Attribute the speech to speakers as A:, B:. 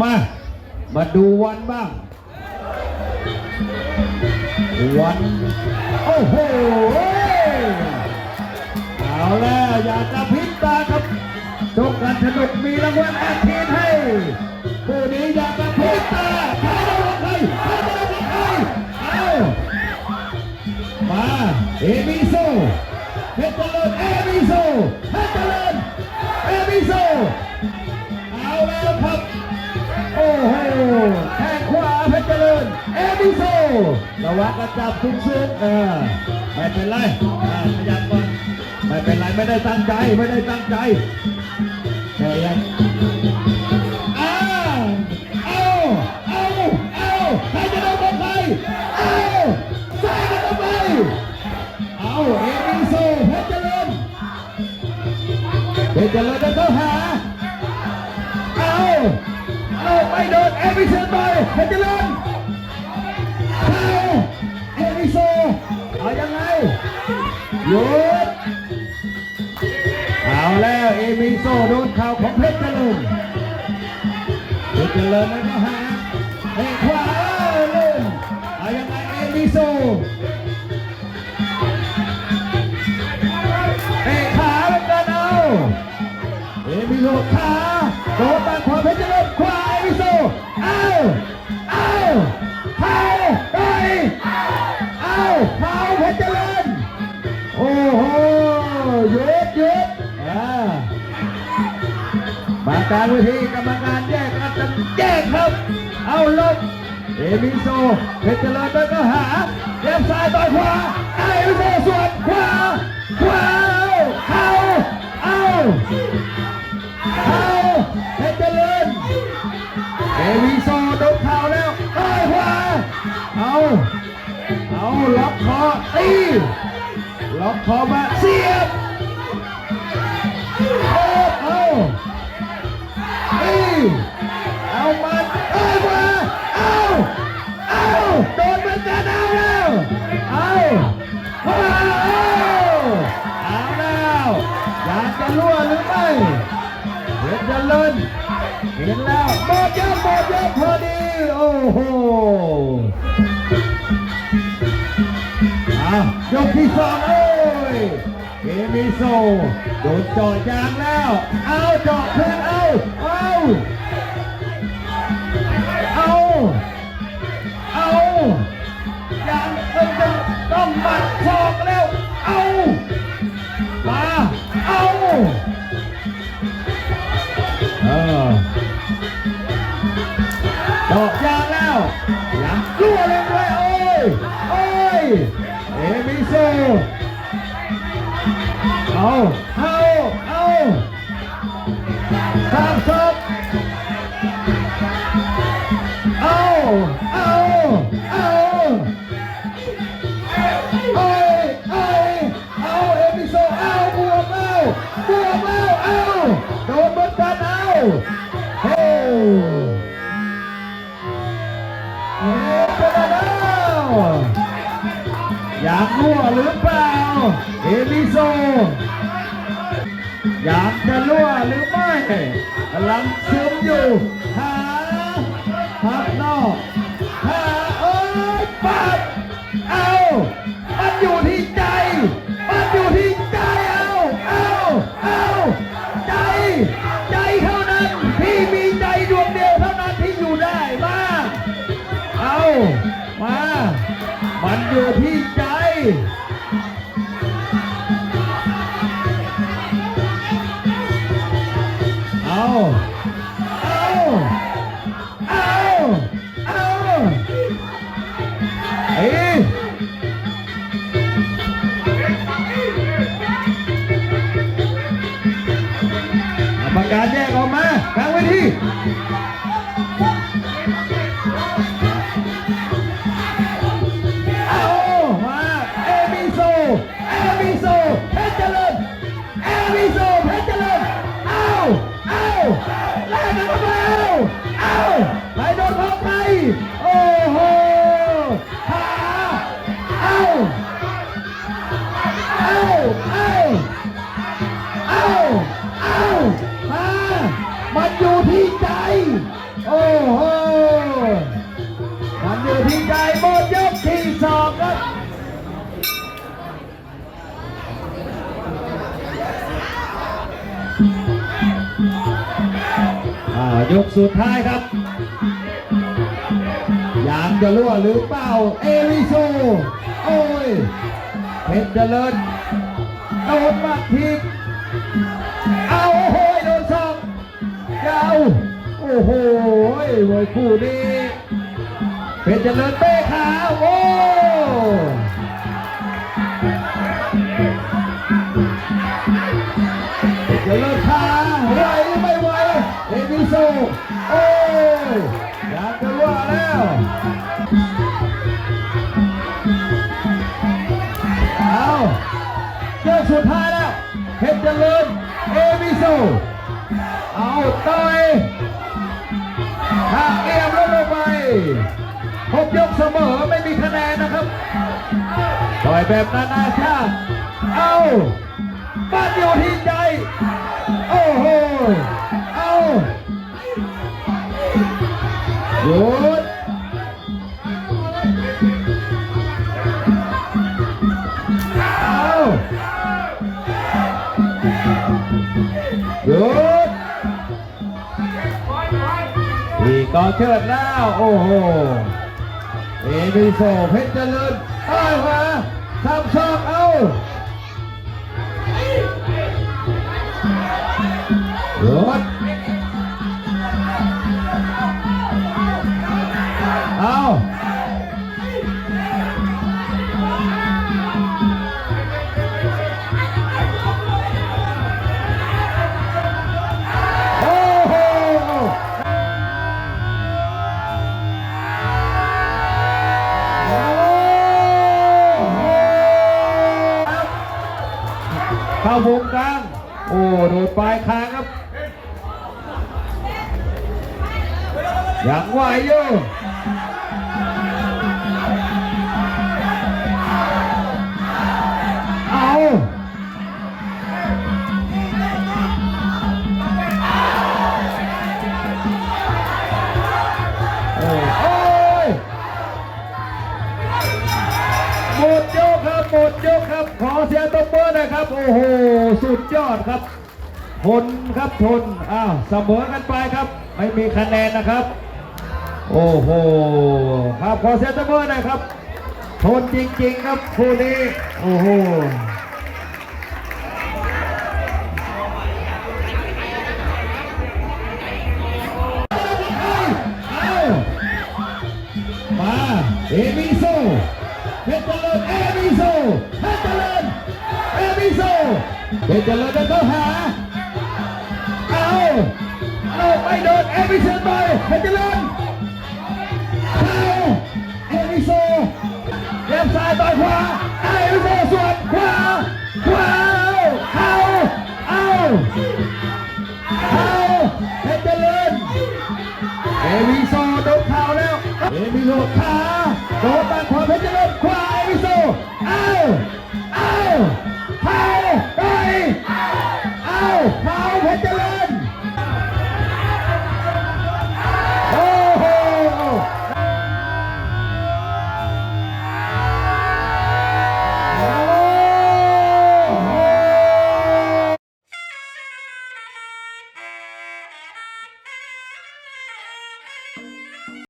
A: มา มาดูวันบ้าง วัน โอ้โห เอาแล้วอย่ากระพริบตาครับชกกันสนุกมีรางวัลแอคทีนให้คู่นี้อย่ากระพริบตาท้าดาวใครท้าดาวใครเอามา เอมิโซ เพชรเจริญเอมิโซเอาแล้วครับ โอ้โหแข้งขวาเพชรเจริญเอมิโซระวังกระจับทุกซุกเออไม่เป็นไรอ่าขยับก่อนไม่เป็นไรไม่ได้ตั้งใจไม่ได้ตั้งใจแค่ยัง โดนเอมิเซนไปเพชรเจริญเข้าเอมิโซเอายังไงหยุดเอาแล้วเอมิโซโดนเข่าของเพชรเจริญเพชรเจริญนั่นก็หาเตะขวาเล่นเอายังไงเอมิโซเตะขาเหมือนกันเอาเอมิโซขาโดนตัด กลางเวทีกรรมการแยกกันจะแยกครับ เอาลบเอมิโซเพชรเจริญเดินก็หาเลี้ยงซ้ายต่อยขวาเอมิโซสวนขวาขวาเอาเอาเอาเพชรเจริญเอวิโซโดนเข่าแล้วเอ้ยขวาเอาเอาล็อกคอตีล็อกคอมาเสียบ เห็นแล้วหมดยกหมดยกพอดีโอ้โหอะยกที่สองโอ้ยเอมิโซโดนจาะยางแล้ว เอาเจาะเพื่อนเอาเอาเอาเอายังต้องต้องต้องบัดศอกแล้ว แล้วหลังรั่วลงเลยโอ้ยโอ้ยเอมิโซเอาเอาเอาข้ามศพเอาเอาเอาเอ้ยเอ้ยเอาเอมิโซเอาบวกเอาบวกเอาเอาโดนเหมือนกันเอา ลังซึมอยู่หาพับนอกหาเอ้ยปัดเอามันอยู่ที่ใจมันอยู่ที่ใจเอาเอาเอาใจ ใจเท่านั้นที่มีใจดวงเดียวเท่านั้นที่อยู่ได้มาเอามามันอยู่ที่ใจ เอ้ยกรรมการแยกออกมาทางเวที ยกสุดท้ายครับยางจะรั่วหรือเปล่า เอลิโซ โอ้ย เพชรเจริญโดนมาทีเอาโอ้โหโดนสองยาวโอ้โหมวยคู่นี้เพชรเจริญเตะขาโอ้ เอาเจ้าสุดท้ายแล้วเพชรเจริญเอวิโซเอาต่อยหากเอียมลงไปหกยกเสมอไม่มีคะแนนนะครับต่อยแบบนานาชาติเอาบ้านอยู่ที่ใจ โอ้โหเอาหยุ หยุดอีกองเชิดแล้ว โอ้โห เอมิโซเพชรเจริญต้อยขวาทำซอกเอาหยุด ดดปลายคางครับยังไหวอยู่เอาโอ้ยหมดยกครับหมดยกครับ ขอเสียงตบมือนะครับ โอ้โห สุดยอดครับ ทนครับทนอ้าวเสมอกันไปครับ ไม่มีคะแนนนะครับ โอ้โหครับขอเสียงตบมือหนะครับ ทนจริงๆครับคู่นี้โอ้โหมาเอมิโซเพชรเจริญเอมิโซเพชรเจริญเอมิโซเพชรเจริญเดินเข้าหา เอาเอาไม่โดนเอมิสโซไปเพชรเจริญเข้าเอมิโซเลี้ยงซ้ายต่อยขวาเอมิโซสวนขวาขวาเอาเอาเอาเพชรเจริญเอวิโซโดนข่าวแล้วเอวิโซข่า